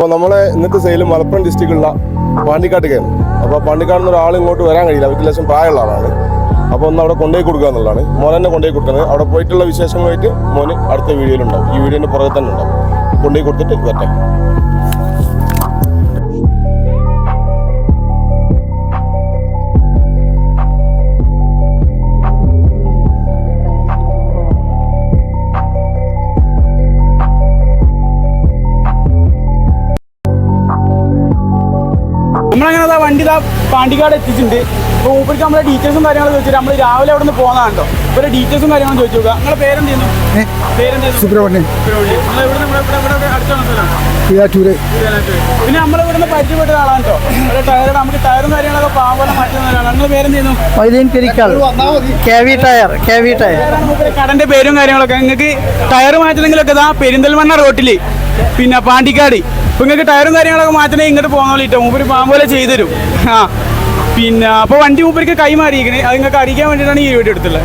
അപ്പോൾ നമ്മളെ ഇന്നത്തെ സെയിൽ മലപ്പുറം ഡിസ്ട്രിക്റ്റിലുള്ള പാണ്ടിക്കാട്ടുകയാണ് അപ്പോൾ പാണ്ടിക്കാട് ഒരാൾ ഇങ്ങോട്ട് വരാൻ കഴിയില്ല. അവർക്ക് ലക്ഷം പ്രായമുള്ള ആളാണ്. അപ്പോൾ ഒന്ന് അവിടെ കൊണ്ടുപോയി കൊടുക്കുക എന്നുള്ളതാണ്. മോൻ തന്നെ കൊണ്ടുപോയി കൊടുക്കുന്നത്. അവിടെ പോയിട്ടുള്ള വിശേഷങ്ങളായിട്ട് മോന് അടുത്ത വീഡിയോയിലുണ്ടാവും. ഈ വീഡിയോന്റെ പുറകെ തന്നെ ഉണ്ടാവും. കൊണ്ടുപോയി കൊടുത്തിട്ട് വരട്ടെ. നമ്മളങ്ങനെ അതാ വണ്ടി ഇതാ പാണ്ടിക്കാട് എത്തിച്ചിട്ടുണ്ട്. അപ്പോൾ മൂപ്പർക്ക് നമ്മളെ ഡീറ്റെയിൽസും കാര്യങ്ങളും ചോദിച്ചിട്ട് നമ്മൾ രാവിലെ അവിടെ നിന്ന് പോകുന്നതാണോ ഇവരെ ഡീറ്റെയിൽസും കാര്യങ്ങളും ചോദിച്ചു നോക്കുക നിങ്ങളെ പേരെന്ത് പേരെന്ത് സുബ്രഹ്മണ്യൻ. പിന്നെ നമ്മൾ ഇവിടുന്ന് പരിചയപ്പെട്ട ആളാണ് കേട്ടോ ടയർ നമുക്ക് ടയറും കാര്യങ്ങളൊക്കെ പാമ്പോലെ മാറ്റുന്ന ഒരാളാണ്. നിങ്ങൾ പേരെന്ത് ചെയ്യുന്നു Maideen പെരിക്കാൾ K V tyre K V tyre. കടന്റെ പേരും കാര്യങ്ങളൊക്കെ. നിങ്ങൾക്ക് ടയർ മാറ്റണമെങ്കിലൊക്കെ ഇതാ പെരിന്തൽമണ്ണ റോട്ടിൽ. പിന്നെ പാണ്ടിക്കാട്. ഇപ്പൊ നിങ്ങൾക്ക് ടയറും കാര്യങ്ങളൊക്കെ മാറ്റണേ ഇങ്ങോട്ട് പോകാൻ വേണ്ടിയിട്ട് മൂപ്പര് പാമ്പോലെ ചെയ്തു തരും ആ. പിന്നെ അപ്പൊ വണ്ടി മൂപ്പർക്ക് കൈമാറിയിരിക്കണേ. അത് നിങ്ങൾക്ക് അറിയിക്കാൻ വേണ്ടിയിട്ടാണ് ഈ വീഡിയോ എടുത്തുള്ളത്.